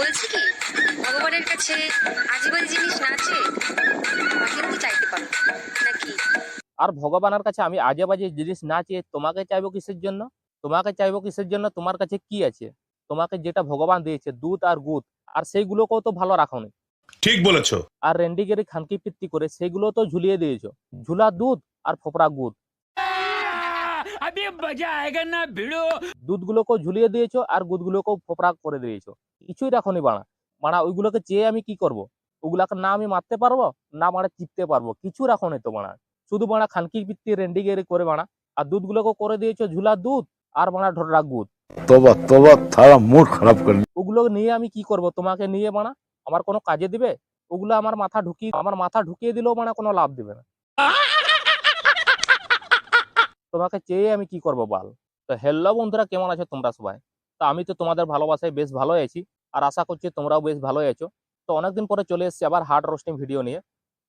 বলছি কি ভগবানের কাছে আজীবন জিনিস না চেয়ে আমাকে তুমি চাইতে পারো নাকি আর ভগবানের কাছে আমি আজে বাজে জিনিস না চেয়ে তোমাকে চাইবো কিসের জন্য তোমাকে চাইবো কিসের জন্য তোমার কাছে কি আছে তোমাকে যেটা ভগবান দিয়েছে দুধ আর গুদ আর সেইগুলোকেও তো ভালো রাখোনি ঠিক বলেছো আর রেন্ডিগেরি খানকি পিত্তি করে সেগুলো তো ঝুলিয়ে দিয়েছো ঝুলা দুধ আর ফোপড়া গুদ अभी मजा आएगा ना भिड़ो দুধগুলোকেও ঝুলিয়ে দিয়েছ আর গুদগুলোকেও ফোপরা করে দিয়েছ। কিছুই রাখনি বাড়া। বাড়া ওইগুলোকে চেয়ে আমি কি করব। ওগুলাকে না আমি মারতে পারব? না মানে চিপতে পারব? কিছু রাখনি তো বাড়া। শুধু বাড়া খানকি পিত্তি রেন্ডি গেরি করে বাড়া। আর দুধগুলোকে করে দিয়েছ ঝুলা দুধ আর বাড়া ঢোরা গুদ খারাপ করলি ওগুলো নিয়ে আমি কি করব? তোমাকে নিয়ে বানা আমার কোনো কাজে দিবে? ওগুলো আমার মাথা ঢুকিয়ে আমার মাথা ঢুকিয়ে দিলেও মানে কোনো লাভ দিবে না। তোমাকে চেয়ে আমি কি করব বাল? তো হ্যালো বন্ধুরা, কেমন আছো তোমরা সবাই? তো আমি তো তোমাদের ভালোবাসায় বেশ ভালোই আছি আর আশা করছি তোমরাও বেশ ভালোই আছো। তো অনেকদিন পরে চলে এসেছি আবার হার্ড রোস্টিং ভিডিও নিয়ে।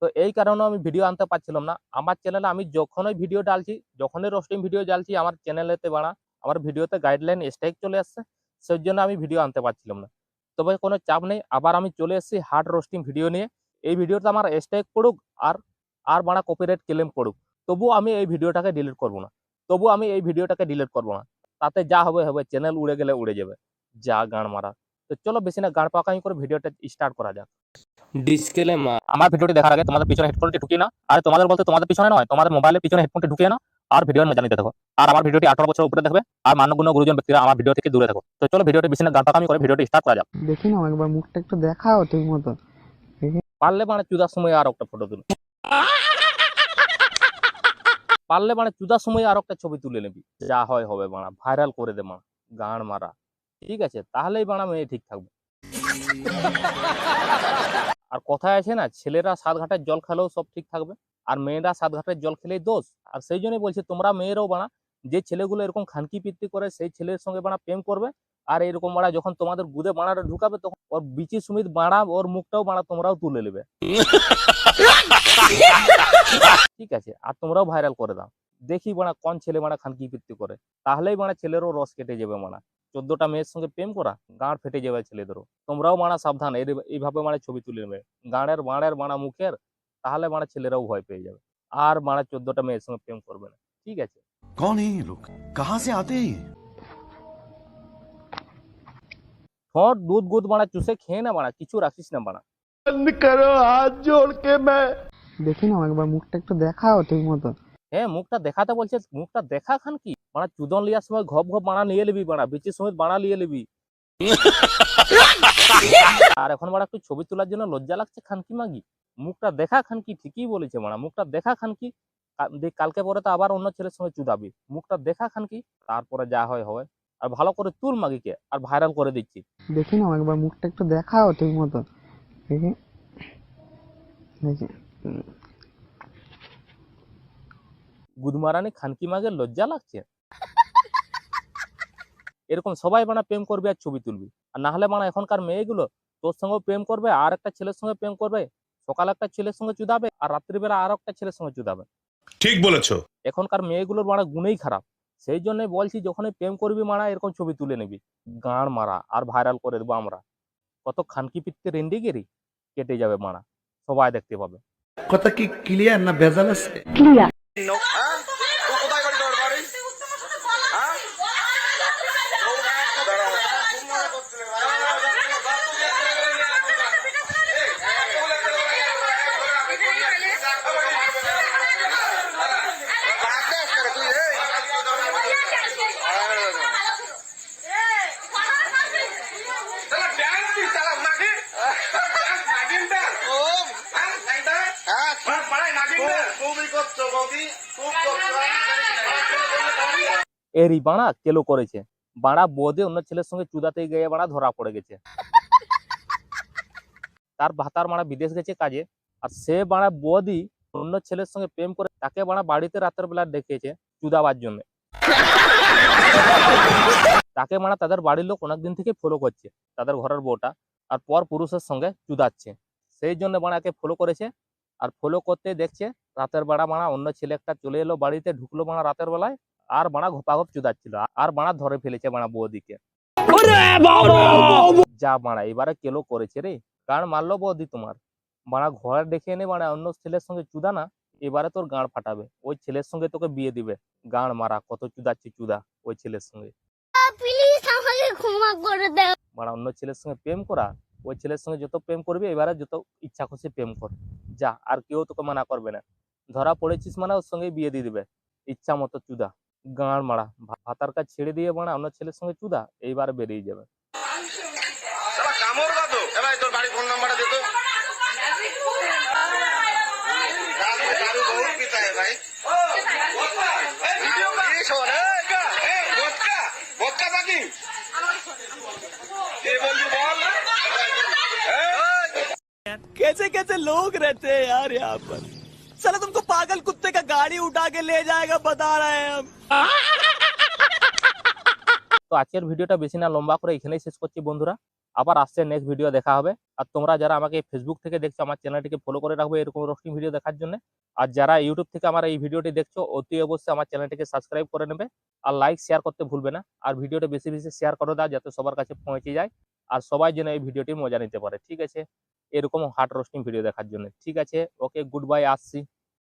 তো এই কারণে আমি ভিডিও আনতে পারছিলাম না। আমার চ্যানেলে আমি যখনই ভিডিও ডালছি যখনই রোস্টিং ভিডিও ডালছি আমার চ্যানেলেতে বানা আমার ভিডিওতে গাইডলাইন স্ট্রাইক চলে আসছে সেই জন্য আমি ভিডিও আনতে পারছিলাম না। তবে কোনো চাপ নেই, আবার আমি চলে এসেছি হার্ড রোস্টিং ভিডিও নিয়ে। এই ভিডিওতে আমার স্ট্রাইক পড়ুক আর আর বানা কপিরাইট ক্লেম পড়ুক। তবু আমি এই ভিডিওটাকে ডিলিট করব না। তবু আমি এই ভিডিওটাকে ডিলিট করব না। তাতে যা হবে হবে চ্যানেল উড়ে গেলে উড়ে যাবে। যা গান মারা। তো চলো বেশি না গান পাকামি করে ভিডিওটা স্টার্ট করা যাক। ডিসক্লেমার আমার ভিডিওটি দেখার আগে তোমাদের পিছনে হেডফোনটি ঢুকিয়ে না আর তোমাদের বলতে তোমাদের পিছনে নয় তোমাদের মোবাইলের পিছনে হেডফোনটি ঢুকিয়ে না আর ভিডিওর মজা নিতে থাকো। আর আমার ভিডিওটি আঠারো বছর উপরে দেখবে। আর মান্যগুণ্য গুরুজন ব্যক্তিরা আমার ভিডিও থেকে দূরে থাকো। তো চলো ভিডিওটি বেশি না গান পাকামি করে ভিডিওটি স্টার্ট করা যাক। দেখি না একবার মুখটা একটু দেখাও ঠিক মতো। পারলে মানে চুদার সময় আর একটা ফটো তুলে। পারলে মানে চুদার সময় আর একটা ছবি তুলে নিবি। যা হয় হবে মানা ভাইরাল করে দে গান মারা। ঠিক আছে? তাহলেই বানা মেয়ে ঠিক থাকবে। আর কথায় আছে না ছেলেরা সাত ঘাটের জল খেলেও সব ঠিক থাকবে আর মেয়েরা সাত ঘাটের জল খেলেই দোষ। আর সেই জন্যই বলছে তোমরা মেয়েরাও বানা যে ছেলেগুলো এরকম খানকি পিত্তি করে সেই ছেলের সঙ্গে বানা প্রেম করবে আর এরকম বাড়া যখন তোমাদের গুদে বাড়াটা ঢুকাবে তখন ওর বিচি সুমিত বাড়া ওর মুখটাও বাড়া তোমরাও তুলে নেবে ঠিক আছে আর তোমরাও ভাইরাল করে দাও দেখি বাড়া কোন ছেলে বাড়া খানকি কৃত্তি করে তাহলেই বাড়া ছেলেরও রস কেটে যাবে মানা চোদ্দটা মেয়ের সঙ্গে প্রেম করা গাঁড় ফেটে যাবে ছেলেদেরও তোমরাও মানা সাবধান এইভাবে মানে ছবি তুলে নেবে গাঁড়ের বাঁড়ের মানা মুখের তাহলে মানে ছেলেরাও ভয় পেয়ে যাবে আর মানে চোদ্দটা মেয়ের সঙ্গে প্রেম করবে না ঠিক আছে কন লোক কাহা সে আতে ফট দুধ গুদ বাড়া চুষে খেয়ে না বাড়া কিছু রাখিস না বাড়া করো হাত জোড় মে দেখি না একবার মুখটা একটু দেখাও ঠিক মতো হ্যাঁ মুখটা দেখাতে বলছে মুখটা দেখা খান কি বাড়া চুদন লিয়ার সময় ঘপ ঘপ বাড়া নিয়ে নিবি বাড়া বেচির সময় বাড়া নিয়ে নিবি আর এখন বাড়া একটু ছবি তোলার জন্য লজ্জা লাগছে খান খানকি মাগি মুখটা দেখা খান কি ঠিকই বলেছে বাড়া মুখটা দেখা খান কি কালকে পরে তো আবার অন্য ছেলের সঙ্গে চুদাবি মুখটা দেখা খান কি তারপরে যা হয় হয় আর ভালো করে তুল মাগিকে আর ভাইরাল করে দিচ্ছি। দেখি না একবার মুখটা একটু দেখাও ঠিক মতো দেখি। দেখি। গুদমারানি খানকি মাগে লজ্জা লাগছে? এরকম সবাই বানা প্রেম করবে আর ছবি তুলবি। আর না হলে বানা এখনকার মেয়েগুলো তোর সঙ্গে প্রেম করবে আর একটা ছেলের সঙ্গে প্রেম করবে সকালে একটা ছেলের সঙ্গে চুদাবে আর রাত্রিবেলা আর একটা ছেলের সঙ্গে চুদাবে। ঠিক বলেছ। এখনকার মেয়েগুলোর মারা গুণেই খারাপ। সেই জন্যই বলছি যখনই প্রেম করবি মারা এরকম ছবি তুলে নিবি। গাঁড় মারা আর ভাইরাল করে দেবো আমরা। কত খানকি পিত্তে রেন্ডি গেরি কেটে যাবে মারা। সবাই দেখতে পাবে। কথা কি ক্লিয়ার না ভেজাল আছে? এরই বাড়া কেলো করেছে। বাড়া বোধে অন্য ছেলের সঙ্গে চুদাতে গিয়ে বাড়া ধরা পড়ে গেছে। তার ভাতার মারা বিদেশ গেছে কাজে, আর সে বাড়া বদি অন্য ছেলের সঙ্গে প্রেম করে তাকে বাড়া বাড়িতে রাতের বেলা ডেকেছে চুদাবার জন্য। তাকে মারা তাদের বাড়ির লোক অনেকদিন থেকে ফলো করছে তাদের ঘরের বউটা, আর পর পুরুষের সঙ্গে চুদাচ্ছে। সেই জন্য বাড়াকে ফলো করেছে, আর ফলো করতে দেখছে রাতের বেড়া মারা অন্য ছেলে একটা চলে এলো বাড়িতে ঢুকলো মারা রাতের বেলায় আর বাড়া ঘোপাঘপ চুদাচ্ছিল। আর বাড়া ধরে ফেলেছে বাড়া বৌদিকে। যা বাড়া এবারে কেলো করেছে রে। গাঁড় মারলো বৌদি তোমার। বাড়া ঘর দেখে এনে বাড়া অন্য ছেলের সঙ্গে চুদা না এবারে তোর গাঁড় ফাটাবে। ওই ছেলের সঙ্গে তোকে বিয়ে দিবে। গাঁড় মারা কত চুদাচ্ছে চুদা ওই ছেলের সঙ্গে। প্লিজ আমাকে ক্ষমা করে দাও। বাড়া অন্য ছেলের সঙ্গে প্রেম করা ওই ছেলের সঙ্গে যত প্রেম করবি এবারে যত ইচ্ছা খুশি প্রেম কর যা আর কেউ তোকে মানা করবে না ধরা পড়েছিস মানে ওর সঙ্গে বিয়ে দিয়ে দিবে ইচ্ছা মতো চুদা গাঁড় মারা ভাতার কাজ ছেড়ে দিয়ে বাড়া অন্য ছেলের সঙ্গে চুদা এইবার বেরিয়ে যাবে कैसे कैसे लोग रहते हैं यार यहाँ पर चलो तुमको पागल कुत्ते का गाड़ी उठा के ले जाएगा बता रहे हैं हम তো আজকের ভিডিওটা বেশি না লম্বা করে এখানেই শেষ করছি বন্ধুরা আবার আসছে নেক্সট ভিডিও দেখা হবে আর তোমরা যারা আমাকে ফেসবুক থেকে দেখছো আমার চ্যানেলটিকে ফলো করে রাখবে এরকম রোস্টিং ভিডিও দেখার জন্য আর যারা ইউটিউব থেকে আমার এই ভিডিওটি দেখছো অতি অবশ্যই আমার চ্যানেলটিকে সাবস্ক্রাইব করে নেবে আর লাইক শেয়ার করতে ভুলবে না আর ভিডিওটা বেশি বেশি শেয়ার করে দাও যাতে সবার কাছে পৌঁছে যায় আর সবাই যেন এই ভিডিওটি মজা নিতে পারে, ঠিক আছে? এরকম হার্ট রোস্টিং ভিডিও দেখার জন্য, ঠিক আছে? ওকে গুড বাই আসছি।